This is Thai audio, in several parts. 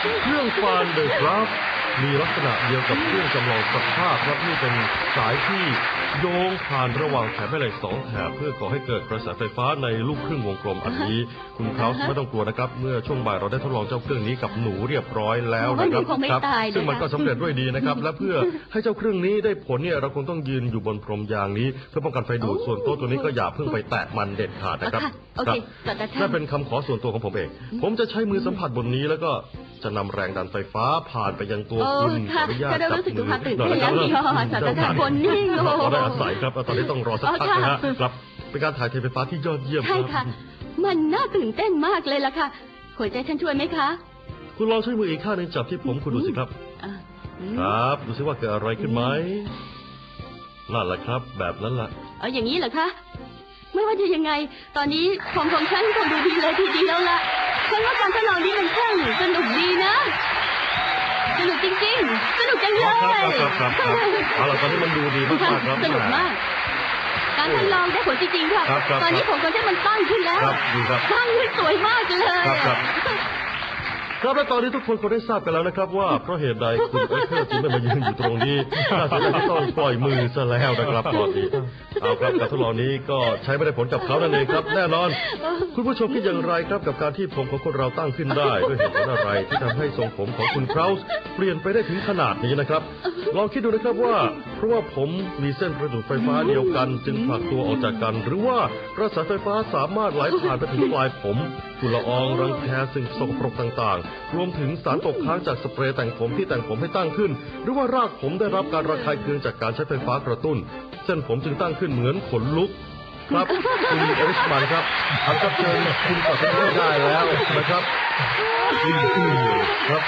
เครื่องฟานเดอะกราฟมีลักษณะเดียวกับเครื่องจำลองสภาพครับนี่เป็นสายที่โยงผ่านระหว่างแถบแม่เหล็กสองแถบเพื่อก่อให้เกิดกระแสไฟฟ้าในลูกครึ่งวงกลมอันนี้ คุณคราวส์ไม่ต้องกลัวนะครับ เมื่อช่วงบ่ายเราได้ทดลองเจ้าเครื่องนี้กับหนูเรียบร้อยแล้วนะครับโอ้ยหนูคงไม่ครัตายนะคะซึ่งมันก็สำเร็จด้วยดีนะครับ และเพื่อให้เจ้าเครื่องนี้ได้ผลเนี่ยเราคงต้องยืนอยู่บนพรมยางนี้ เพื่อป้องกันไฟดูดส่วนโต๊ะตัวนี้ก็อย่าเพิ่งไปแตะมันเด็ดขาดนะครับโอครัเคบจัดกระทั่นั่งนเป็นคำขอส่วนตัวของผมเอง ผมจะใช้มือสัมผัสบนนี้แล้วก็ จะนำแรงดันไฟฟ้าผ่านไปยังตัวโอ้คุณค่ะขออนุญาตก็เริ่มจับรู้สึกถึมืงอความตื่นหน่อยเต้นนะคแล้รัวบนี่ค่ะจัดกระทั่งคนนิ่งโอ้ขอได้อาศัยครับตอนนี้ต้องรอสักพักนะฮะอ๋อค่ะครับเป็นการถ่ายเทไฟฟ้าที่ยอดเยี่ยมใช่คค่ะรับมันน่าตื่นเต้นมากเลยล่ะค่ะ หัวใจฉันช่วยไหมคะคุณลองใช้มืออีกข้างหนึงจับที่ผมคุณดูสิครับ อะอืมครับ ดูสิว่าเกิดอะไรขึ้นไหมนั่นแหละครับ แบบนั้นแหละเอาอย่างนี้เหรอคะ ไม่ว่าจะยังไง ตอนนี้ของของฉันคงดูดีเลยทีเดียวละ ฉันว่าการทดลองนี้มันช่างสนุกดีนะ สนุกจริงๆ สนุกจังเลครับยครับครับครับเอาล่ะตอนนี้มันดูดีมากๆครับ สนุกมาก การทดลองได้ผลจริงๆค่ะ ครับครับตอนนี้ผมของฉันมันตั้งขึ้นแล้ว ครับดีครับ ตั้งขึ้นสวยมากเลยครับครับ ครับและตอนนี้ทุกคนคงได้ทราบกันแล้วนะครับ ว่าเพราะเหตุใดคุณเอเธอร์จึงไม่มายืนอยู่ตรงนี้น่าเสียดายที่ต้องปล่อยมือซะแล้วนะครับตอนนี้เอาครับการทดลองนี้ก็ใช้ไม่ได้ผลกับเขานั่นเองครับ แน่นอน คุณผู้ชมคิดอย่างไรครับกับการที่ผมของคนเราตั้งขึ้นได้ด้วยเหตุผลอะไรที่ทำให้ทรงผมของคุณคราวส์เปลี่ยนไปได้ถึงขนาดนี้นะครับลองคิดดูนะครับว่า เพราะว่าผมมีเส้นประจุไฟฟ้าเดียวกัน จึงผลักตัวออกจากกัน หรือว่ากระแสไฟฟ้าสามารถไหลผ่านไปถึงปลายผม ฝุ่นละอองรังแคสิ่งสกปรกต่างๆ รวมถึงสารตกค้างจากสเปรย์แต่งผมที่แต่งผมให้ตั้งขึ้น หรือว่ารากผมได้รับการระคายเคืองจากการใช้ไฟฟ้ากระตุ้น เส้นผมจึงตั้งขึ้นเหมือนขนลุกครับคุณเอริชมันครับอันก็เชิญคุณกลับไปที่ได้แล้วนะครับครับ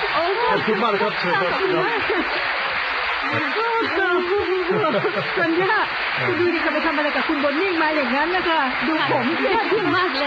ขอบคุณมากนะครับเชิญครับครับสัญญาคุณดูดิจะไปทำอะไรกับคุณบนนิ่งมาอย่างนั้นนะคะ ดูผมสิยอดเยี่ยมมากเลย